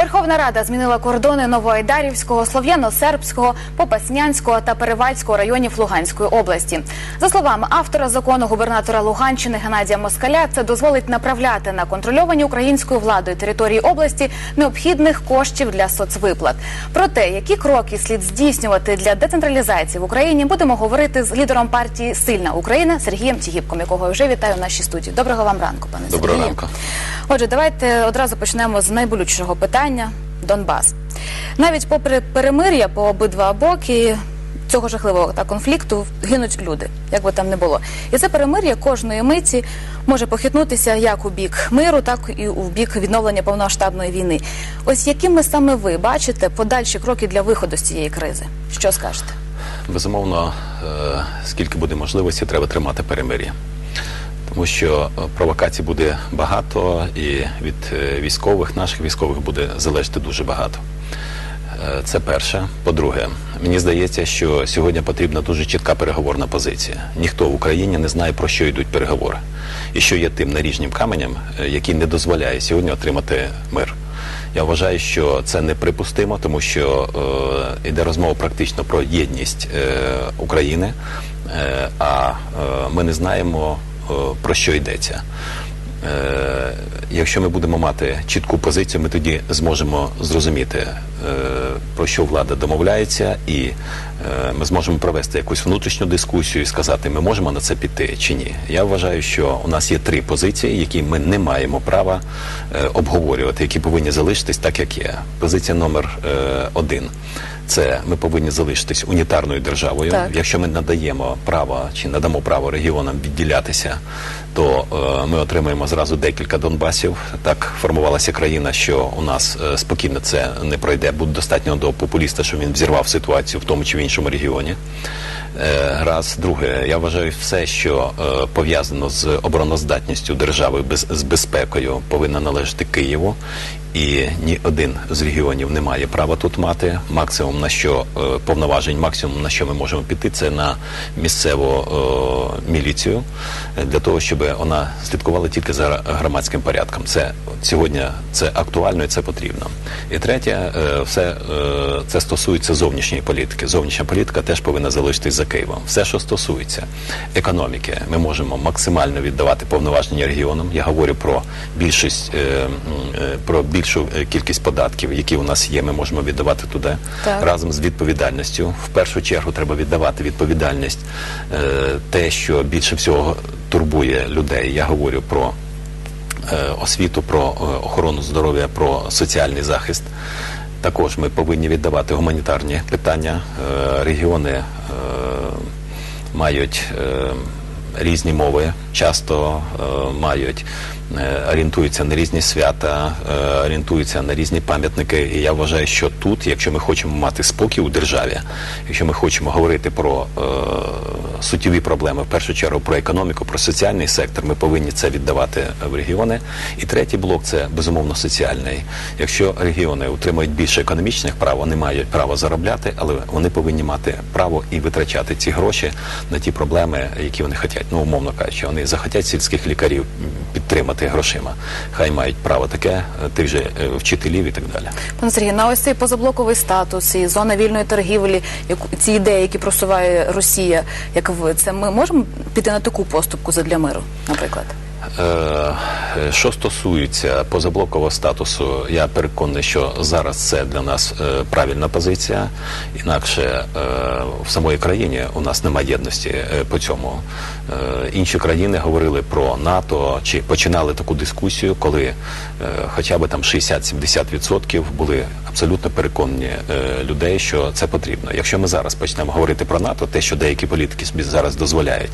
Верховна Рада змінила кордони Новоайдарівського, Слов'яно-Сербського, Попаснянського та Перевальського районів Луганської області. За словами автора закону губернатора Луганщини Геннадія Москаля, це дозволить направляти на контрольовані українською владою території області необхідних коштів для соцвиплат. Про те, які кроки слід здійснювати для децентралізації в Україні, будемо говорити з лідером партії Сильна Україна Сергієм Тігіпком, якого я вже вітаю в нашій студії. Доброго вам ранку, пане Доброго Сергію. ранку. Отже, давайте одразу почнемо з найболючішого питання Донбас. Навіть попри перемир'я по обидва боки цього жахливого та конфлікту гинуть люди, як би там не було. І це перемир'я кожної миті може похитнутися як у бік миру, так і у бік відновлення повномасштабної війни. Ось якими саме ви бачите подальші кроки для виходу з цієї кризи? Що скажете? Безумовно, е, скільки буде можливості, треба тримати перемир'я. Тому що е, провокацій буде багато, і від е, військових, наших військових буде залежати дуже багато. Е, Це перше. По-друге, мені здається, що сьогодні потрібна дуже чітка переговорна позиція. Ніхто в Україні не знає, про що йдуть переговори, і що є тим наріжнім каменем, який не дозволяє сьогодні отримати мир. Я вважаю, що це неприпустимо, тому що е, йде розмова практично про єдність е, України, е, а е, ми не знаємо про що йдеться. Е, якщо ми будемо мати чітку позицію, ми тоді зможемо зрозуміти, е, про що влада домовляється, і е, ми зможемо провести якусь внутрішню дискусію і сказати, ми можемо на це піти чи ні. Я вважаю, що у нас є три позиції, які ми не маємо права е, обговорювати, які повинні залишитись так, як є. Позиція номер е, один. Це ми повинні залишитись унітарною державою. Так. Якщо ми надаємо право чи надамо право регіонам відділятися, то е, ми отримаємо зразу декілька Донбасів. Так формувалася країна, що у нас е, спокійно це не пройде. Буде достатньо до популіста, щоб він взірвав ситуацію в тому чи в іншому регіоні. Е, раз, друге, я вважаю, все, що е, пов'язано з обороноздатністю держави, без, з безпекою, повинно належати Києву. І ні один з регіонів не має права тут мати. Максимум на що е, повноважень, максимум на що ми можемо піти, це на місцеву е, міліцію е, для того, щоб вона слідкувала тільки за громадським порядком. Це сьогодні це актуально і це потрібно. І третє, все це стосується зовнішньої політики. Зовнішня політика теж повинна залишитись за Києвом. Все, що стосується економіки, ми можемо максимально віддавати повноваження регіонам. Я говорю про більшість про більшу е, кількість податків, які у нас є. Ми можемо віддавати туди Так. разом з відповідальністю. В першу чергу треба віддавати відповідальність е, те, що більше всього турбує людей. Я говорю про е, освіту, про охорону здоров'я, про соціальний захист. Також ми повинні віддавати гуманітарні питання. Регіони мають різні мови, часто е, мають е, орієнтуються на різні свята, е, орієнтуються на різні пам'ятники. І я вважаю, що тут, якщо ми хочемо мати спокій у державі, якщо ми хочемо говорити про е, суттєві проблеми, в першу чергу про економіку, про соціальний сектор, ми повинні це віддавати в регіони. І третій блок це безумовно соціальний. Якщо регіони отримують більше економічних прав, вони мають право заробляти, але вони повинні мати право і витрачати ці гроші на ті проблеми, які вони хочуть. Ну, умовно кажучи, вони захотять сільських лікарів підтримати грошима. Хай мають право таке, тих же е, вчителів і так далі. Пане Сергію, на ось цей позаблоковий статус і зона вільної торгівлі, ці ідеї, які просуває Росія, ви це ми можемо піти на таку поступку задля миру, наприклад? Е, Що стосується позаблокового статусу, я переконаний, що зараз це для нас е, правильна позиція. Інакше е, в самої країні у нас немає єдності по цьому. Інші країни говорили про НАТО чи починали таку дискусію, коли хоча б там 60-70% були абсолютно переконані людей, що це потрібно. Якщо ми зараз почнемо говорити про НАТО, те, що деякі політики собі зараз дозволяють,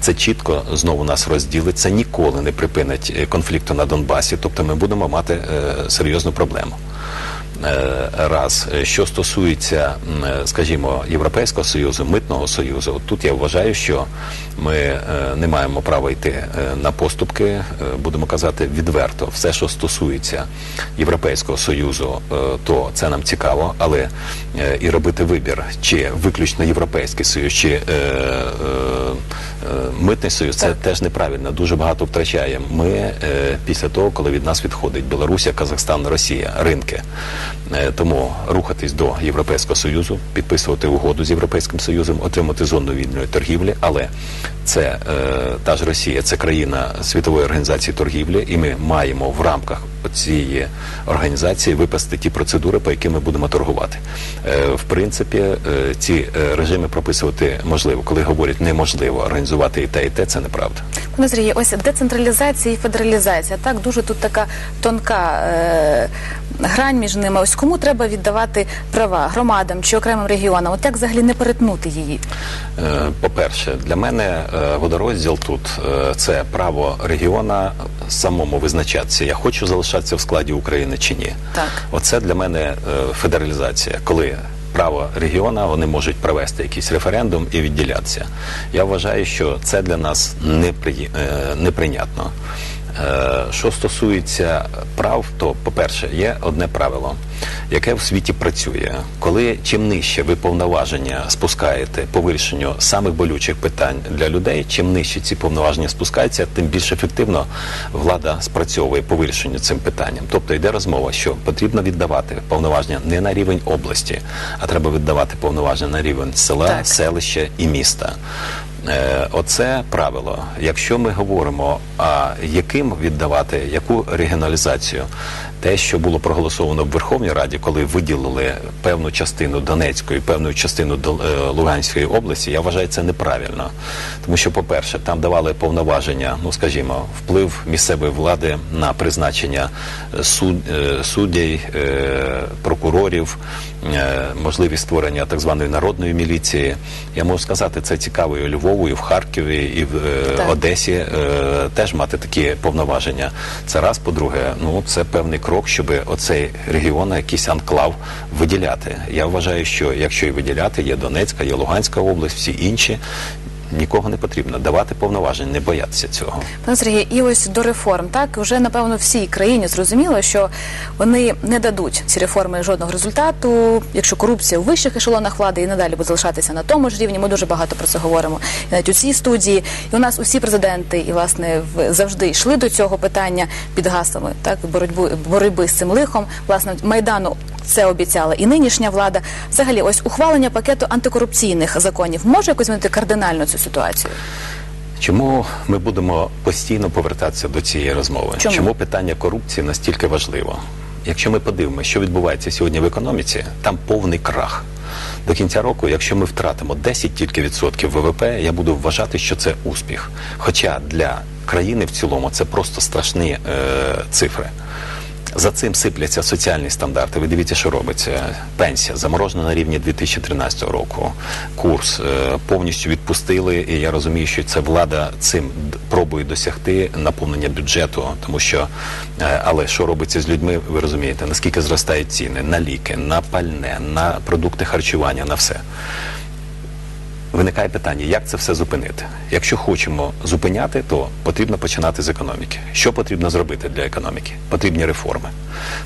це чітко знову нас розділить. Це ніколи не припинить е, конфлікту на Донбасі. Тобто ми будемо мати е, серйозну проблему. Е, Раз, що стосується, скажімо, Європейського союзу, митного союзу, тут я вважаю, що ми не маємо права йти на поступки, будемо казати відверто. Все, що стосується Європейського союзу, то це нам цікаво, але і робити вибір, чи виключно Європейський союз, чи митний союз, це Так. теж неправильно. Дуже багато втрачаємо. Ми е, після того, коли від нас відходить Білорусія, Казахстан, Росія, ринки. Е, тому рухатись до Європейського союзу, підписувати угоду з Європейським Союзом, отримати зону вільної торгівлі, але це е, та ж Росія, це країна світової організації торгівлі, і ми маємо в рамках цієї організації випасти ті процедури, по яким ми будемо торгувати. Е, в принципі, е, ці е, режими прописувати можливо. Коли говорять неможливо організувати і те, і те, це неправда. Пане Сергію, ось децентралізація і федералізація. Так дуже тут така тонка е, грань між ними. Ось кому треба віддавати права громадам чи окремим регіонам? От як взагалі не перетнути її? Е, По-перше, для мене е, водорозділ тут е, це право регіона самому визначатися. Я хочу залишатися в складі України чи ні. Так. Оце для мене е, федералізація, коли право регіона вони можуть провести якийсь референдум і відділятися. Я вважаю, що це для нас при неприйнятно. Е, Що стосується прав, то по-перше, є одне правило, яке в світі працює. Коли чим нижче ви повноваження спускаєте по вирішенню самих болючих питань для людей, чим нижче ці повноваження спускаються, тим більш ефективно влада спрацьовує по вирішенню цим питанням. Тобто йде розмова, що потрібно віддавати повноваження не на рівень області, а треба віддавати повноваження на рівень села, Так. селища і міста. Е, Оце правило. Якщо ми говоримо, а яким віддавати, яку регіоналізацію, те, що було проголосовано в Верховній Раді, коли виділили певну частину Донецької, певну частину е, Луганської області, я вважаю це неправильно. Тому що, по-перше, там давали повноваження, ну скажімо, вплив місцевої влади на призначення е, суд, е, суддей, е, прокурорів, можливість створення так званої народної міліції. Я можу сказати, це цікаво і у Львову, і в Харкові, і в Так. Одесі теж мати такі повноваження. Це раз, по-друге, ну це певний крок, щоб оцей регіон, якийсь анклав виділяти. Я вважаю, що якщо і виділяти, є Донецька, є Луганська область, всі інші. Нікого не потрібно давати повноважень, не боятися цього. Пане Сергію, і ось до реформ, так вже напевно всій країні зрозуміло, що вони не дадуть ці реформи жодного результату, якщо корупція у вищих ешелонах влади і надалі буде залишатися на тому ж рівні. Ми дуже багато про це говоримо і навіть у цій студії. І у нас усі президенти і власне в- завжди йшли до цього питання під гаслами так боротьби боротьби з цим лихом. Власне майдану це обіцяла і нинішня влада. Взагалі, ось ухвалення пакету антикорупційних законів може якось змінити кардинально цю ситуацію. Чому ми будемо постійно повертатися до цієї розмови? Чому? питання корупції настільки важливо? Якщо ми подивимося, що відбувається сьогодні в економіці, там повний крах. До кінця року, якщо ми втратимо 10 тільки відсотків ВВП, я буду вважати, що це успіх. Хоча для країни в цілому це просто страшні е, цифри. За цим сипляться соціальні стандарти. Ви дивіться, що робиться. Пенсія заморожена на рівні 2013 року. Курс е, повністю відпустили, і я розумію, що це влада цим пробує досягти наповнення бюджету, тому що е, але що робиться з людьми, ви розумієте, наскільки зростають ціни на ліки, на пальне, на продукти харчування, на все. Виникає питання, як це все зупинити? Якщо хочемо зупиняти, то потрібно починати з економіки. Що потрібно зробити для економіки? Потрібні реформи.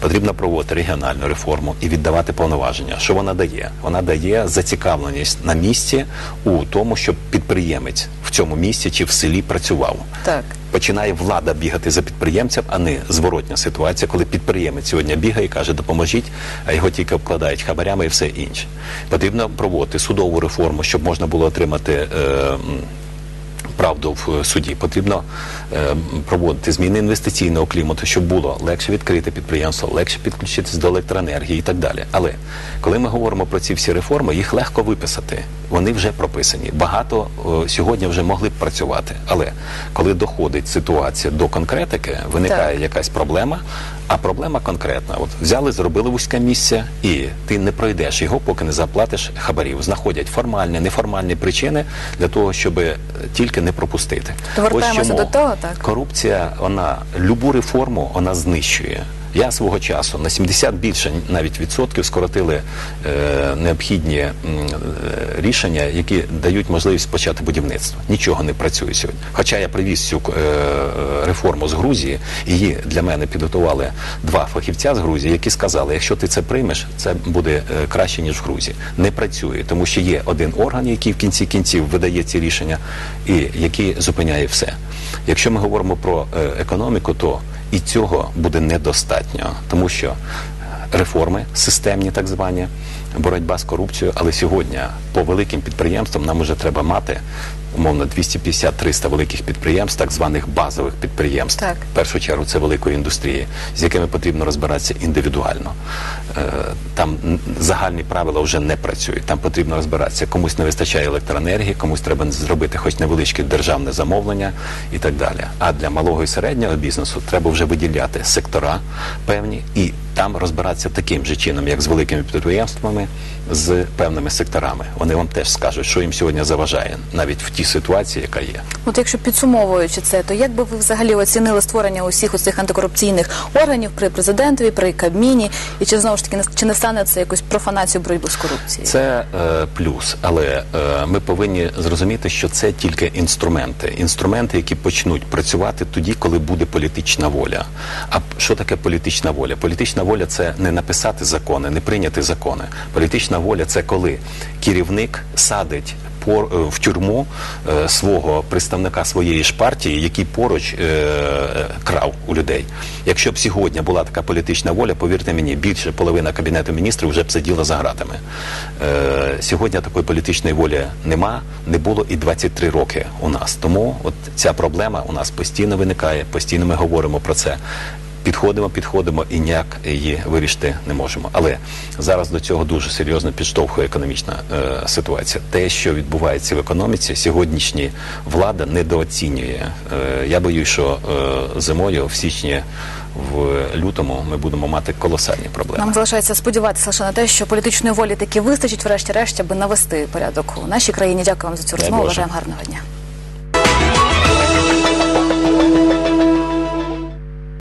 Потрібно проводити регіональну реформу і віддавати повноваження. Що вона дає? Вона дає зацікавленість на місці у тому, щоб підприємець в цьому місті чи в селі працював. Так. Починає влада бігати за підприємцем, а не зворотня ситуація, коли підприємець сьогодні бігає і каже, допоможіть, а його тільки обкладають хабарями і все інше. Потрібно проводити судову реформу, щоб можна було отримати. Е, Правду в суді потрібно е, проводити зміни інвестиційного клімату, щоб було легше відкрити підприємство, легше підключитися до електроенергії і так далі. Але коли ми говоримо про ці всі реформи, їх легко виписати. Вони вже прописані. Багато сьогодні вже могли б працювати. Але коли доходить ситуація до конкретики, виникає Так. якась проблема. А проблема конкретна: от взяли, зробили вузьке місце, і ти не пройдеш його, поки не заплатиш хабарів. Знаходять формальні, неформальні причини для того, щоб тільки не пропустити. То вертаємося чому до того, так. корупція, вона любу реформу вона знищує. Я свого часу на 70 більше навіть відсотків скоротили е, необхідні е, рішення, які дають можливість почати будівництво. Нічого не працює сьогодні. Хоча я привіз цю е, реформу з Грузії, її для мене підготували два фахівця з Грузії, які сказали, якщо ти це приймеш, це буде е, краще ніж в Грузії. Не працює, тому що є один орган, який в кінці кінців видає ці рішення, і який зупиняє все. Якщо ми говоримо про е, економіку, то і цього буде недостатньо, тому що реформи системні, так звані, боротьба з корупцією, але сьогодні по великим підприємствам нам вже треба мати умовно 250-300 великих підприємств, так званих базових підприємств. Так. В першу чергу це великої індустрії, з якими потрібно розбиратися індивідуально. Е, Там загальні правила вже не працюють. Там потрібно розбиратися. Комусь не вистачає електроенергії, комусь треба зробити хоч невеличке державне замовлення і так далі. А для малого і середнього бізнесу треба вже виділяти сектора певні і там розбиратися таким же чином, як з великими підприємствами, з певними секторами. Вони вам теж скажуть, що їм сьогодні заважає, навіть в тій ситуації, яка є. От якщо підсумовуючи це, то як би ви взагалі оцінили створення усіх оцих антикорупційних органів при президентові, при Кабміні, і чи знову ж таки чи не стане це якось профанацією боротьби з корупцією? Це е, плюс, але е, ми повинні зрозуміти, що це тільки інструменти. Інструменти, які почнуть працювати тоді, коли буде політична воля. А що таке політична воля? Політична воля це не написати закони, не прийняти закони. Політична воля це коли керівник садить е, в тюрму е, свого представника своєї ж партії, який поруч е, крав у людей. Якщо б сьогодні була така політична воля, повірте мені, більше половина кабінету міністрів вже б сиділа за ґратами. Е, сьогодні такої політичної волі нема, не було і 23 роки у нас. Тому от ця проблема у нас постійно виникає, постійно ми говоримо про це. Підходимо, підходимо і ніяк її вирішити не можемо. Але зараз до цього дуже серйозно підштовхує економічна е, ситуація. Те, що відбувається в економіці, сьогоднішня влада недооцінює. Е, я боюсь, що е, зимою, в січні, в лютому, ми будемо мати колосальні проблеми. Нам залишається сподіватися лише на те, що політичної волі таки вистачить, врешті-решт, аби навести порядок у нашій країні. Дякую вам за цю розмову. Бажаємо гарного дня.